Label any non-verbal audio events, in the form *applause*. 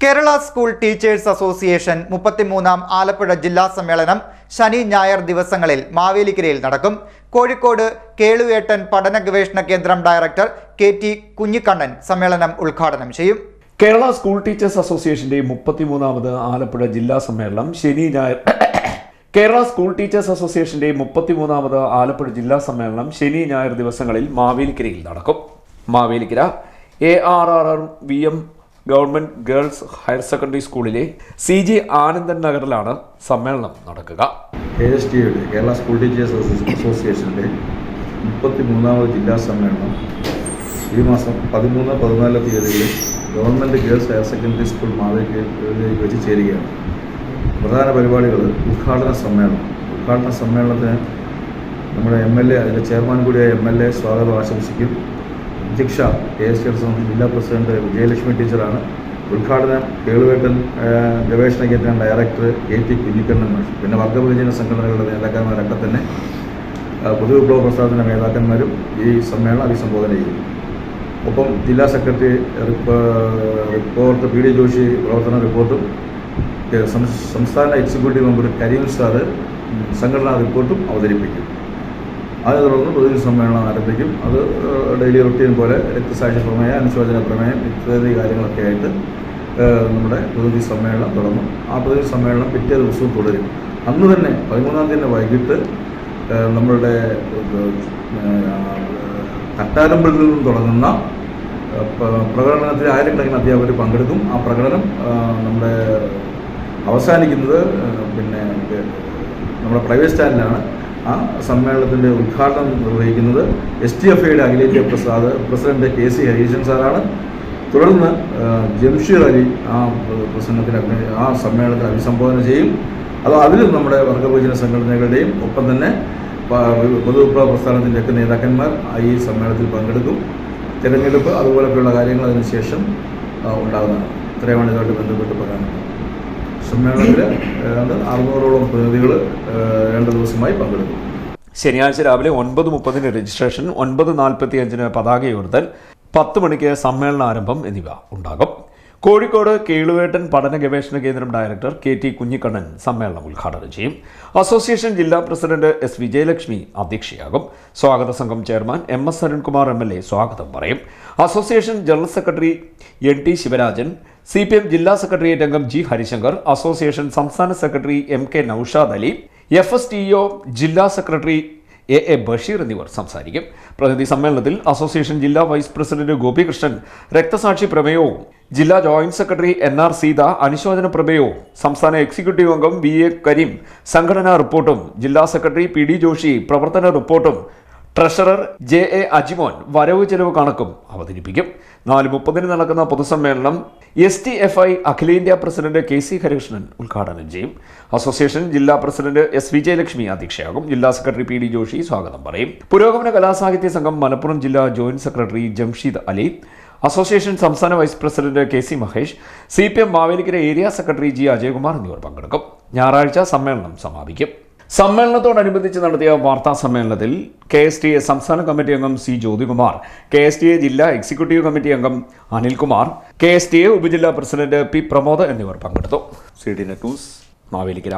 Kerala school teachers association മുപ്പത്തിമൂന്നാം ആലപ്പുഴ ജില്ലാ സമ്മേളനം ശനി ഞായർ ദിവസങ്ങളിൽ മാവേലിക്കരയിൽ നടക്കും. കോഴിക്കോട് കേളുവേട്ടൻ പഠന ഗവേഷണ കേന്ദ്രം ഡയറക്ടർ കെ ടി കുഞ്ഞിക്കണ്ണൻ സമ്മേളനം ഉദ്ഘാടനം ചെയ്യും. കേരള സ്കൂൾ ടീച്ചേഴ്സ് അസോസിയേഷന്റെ മുപ്പത്തിമൂന്നാമത് ആലപ്പുഴ ജില്ലാ സമ്മേളനം ശനി ഞായർ *coughs* കേരള സ്കൂൾ ടീച്ചേഴ്സ് അസോസിയേഷന്റെ മുപ്പത്തിമൂന്നാമത് ആലപ്പുഴ ജില്ലാ സമ്മേളനം ശനി ഞായർ ദിവസങ്ങളിൽ മാവേലിക്കരയിൽ നടക്കും. Mavelikkara A R R R V M government girls higher secondary സ്കൂളിലെ സി ജി ആനന്ദൻ നഗറിലാണ് സമ്മേളനം നടക്കുക. കെ എസ് ടിയുടെ കേരള സ്കൂൾ ടീച്ചേഴ്സ് അസോസിയേഷന്റെ മുപ്പത്തി മൂന്നാമത് ജില്ലാ സമ്മേളനം ഈ മാസം പതിമൂന്ന് പതിനാല് തീയതികളിൽ government girls higher secondary school മാതൃകയിലേക്ക് വെച്ച് ചേരുകയാണ്. പ്രധാന പരിപാടികൾ ഉദ്ഘാടന സമ്മേളനം. ഉദ്ഘാടന സമ്മേളനത്തിന് നമ്മുടെ എം എൽ എ അതിന്റെ ചെയർമാൻ കൂടിയായ എം എൽ എ സ്വാഗതം ആശംസിക്കും. അധ്യക്ഷ കെ എസ് ടി ജില്ലാ പ്രസിഡന്റ് വിജയലക്ഷ്മി ടീച്ചറാണ്. ഉദ്ഘാടനം കേളുവേട്ടൻ ഗവേഷണ കേന്ദ്രം ഡയറക്ടർ എ ടി കുഞ്ഞിക്കണ്ണൻ. പിന്നെ വർഗവിഭജന സംഘടനകളുടെ നേതാക്കന്മാരൊക്കെ തന്നെ പൊതുവിപ്ലവ പ്രസ്ഥാനത്തിന്റെ നേതാക്കന്മാരും ഈ സമ്മേളനം അഭിസംബോധന ചെയ്യും. ഒപ്പം ജില്ലാ സെക്രട്ടറി റിപ്പ- റിപ്പോർട്ട് പി ഡി ജോഷി പ്രവർത്തന റിപ്പോർട്ടും സംസ്ഥാന എക്സിക്യൂട്ടീവ് മെമ്പർ കരീം സാറ് സംഘടനാ റിപ്പോർട്ടും അവതരിപ്പിക്കും. അതിനെ തുടർന്ന് പ്രതിനിധി സമ്മേളനം ആരംഭിക്കും. അത് ഡെയിലി റൊട്ടീൻ പോലെ രക്തസാക്ഷി പ്രമേയം അനുശോചന പ്രമേയം ഇത്യാദി കാര്യങ്ങളൊക്കെ ആയിട്ട് നമ്മുടെ പ്രതിനിധി സമ്മേളനം തുടങ്ങും. ആ പ്രതിനിധി സമ്മേളനം പിറ്റേ ദിവസവും തുടരും. അന്ന് തന്നെ പതിമൂന്നാം തീയതി വൈകിട്ട് നമ്മളുടെ കട്ടാരമ്പിൽ നിന്നും തുടങ്ങുന്ന പ്രകടനത്തിൽ ആയിരക്കണക്കിന് അധ്യാപകർ പങ്കെടുക്കും. ആ പ്രകടനം നമ്മുടെ അവസാനിക്കുന്നത് പിന്നെ നമ്മുടെ പ്രൈവറ്റ് സ്റ്റാൻഡിലാണ്. ആ സമ്മേളനത്തിന്റെ ഉദ്ഘാടനം നിർവഹിക്കുന്നത് എസ് ടി എഫ് ഐയുടെ അഖിലേന്ത്യാ Prasad president K C Hareeshan സാറാണ്. തുടർന്ന് ജംഷീർ അലി ആ പ്രസംഗത്തിൽ ആ സമ്മേളനത്തെ അഭിസംബോധന ചെയ്യും. അത് അതിലും നമ്മുടെ വർഗഭോജന സംഘടനകളുടെയും ഒപ്പം തന്നെ പൊതുവിപ്ലവ പ്രസ്ഥാനത്തിന്റെയൊക്കെ നേതാക്കന്മാർ ഈ സമ്മേളനത്തിൽ പങ്കെടുക്കും. തിരഞ്ഞെടുപ്പ് അതുപോലൊക്കെയുള്ള കാര്യങ്ങൾ അതിനുശേഷം ഉണ്ടാകുന്നതാണ്. ഇത്രയുമാണ് ഇതുമായിട്ട് ബന്ധപ്പെട്ട് സമ്മേളനത്തിൽ ഏതാണ്ട് അറുന്നൂറോളം പ്രതിനിധികൾ രണ്ട് ദിവസമായി പങ്കെടുക്കും. ശനിയാഴ്ച രാവിലെ ഒൻപത് മുപ്പതിന് രജിസ്ട്രേഷൻ ഒൻപത് നാൽപ്പത്തി അഞ്ചിന് പതാക ഉയർത്തൽ പത്ത് മണിക്ക് സമ്മേളന ആരംഭം എന്നിവ ഉണ്ടാകും. കോഴിക്കോട് കേളുവേട്ടൻ പഠന ഗവേഷണ കേന്ദ്രം ഡയറക്ടർ കെ ടി കുഞ്ഞിക്കണ്ണൻ സമ്മേളനം ഉദ്ഘാടനം ചെയ്യും. അസോസിയേഷൻ ജില്ലാ പ്രസിഡന്റ് എസ് വിജയലക്ഷ്മി അധ്യക്ഷയാകും. സ്വാഗത സംഘം chairman M S Arunkumar M L A സ്വാഗതം പറയും. Association general secretary N T Sivarajan C P M ജില്ലാ സെക്രട്ടേറിയറ്റ് അംഗം ജി ഹരിശങ്കർ അസോസിയേഷൻ സംസ്ഥാന secretary M K Noushad Ali F S T O ജില്ലാ സെക്രട്ടറി എ എ ബഷീർ എന്നിവർ സംസാരിക്കും. പ്രതിനിധി സമ്മേളനത്തിൽ അസോസിയേഷൻ ജില്ലാ വൈസ് പ്രസിഡന്റ് ഗോപികൃഷ്ണൻ രക്തസാക്ഷി പ്രമേയവും ജില്ലാ joint secretary N R Seetha അനുശോചന പ്രമേയവും സംസ്ഥാന എക്സിക്യൂട്ടീവ് അംഗം വി എ കരീം സംഘടനാ റിപ്പോർട്ടും ജില്ലാ സെക്രട്ടറി പി ഡി ജോഷി പ്രവർത്തന റിപ്പോർട്ടും ട്രഷറർ ജെ എ അജിമോൻ വരവ് ചെലവ് കണക്കും അവതരിപ്പിക്കും. നാല് മുപ്പതിന് നടക്കുന്ന പൊതുസമ്മേളനം എസ് ടി എഫ് ഐ അഖിലേന്ത്യാ പ്രസിഡന്റ് കെ സി ഹരികൃഷ്ണൻ ഉദ്ഘാടനം ചെയ്യും. അസോസിയേഷൻ ജില്ലാ പ്രസിഡന്റ് എസ് വിജയലക്ഷ്മി അധ്യക്ഷയാകും. ജില്ലാ സെക്രട്ടറി പി ഡി ജോഷി സ്വാഗതം പറയും. പുരോഗമന കലാസാഹിത്യ സംഘം മലപ്പുറം ജില്ലാ joint secretary Jamsheed Ali. Association സംസ്ഥാന vice president K C Mahesh C P M Mavelikkara area secretary G Ajayakumar എന്നിവർ പങ്കെടുക്കും. ഞായറാഴ്ച സമ്മേളനം സമാപിക്കും. സമ്മേളനത്തോടനുബന്ധിച്ച് നടത്തിയ വാർത്താ സമ്മേളനത്തിൽ കെ എസ് ടി എ സംസ്ഥാന കമ്മിറ്റി അംഗം C Jyothikumar K S T A ജില്ലാ എക്സിക്യൂട്ടീവ് കമ്മിറ്റി അംഗം Anilkumar K S T A ഉപജില്ലാ പ്രസിഡന്റ് പി പ്രമോദ് എന്നിവർ പങ്കെടുത്തു. C D net news Mavelikkara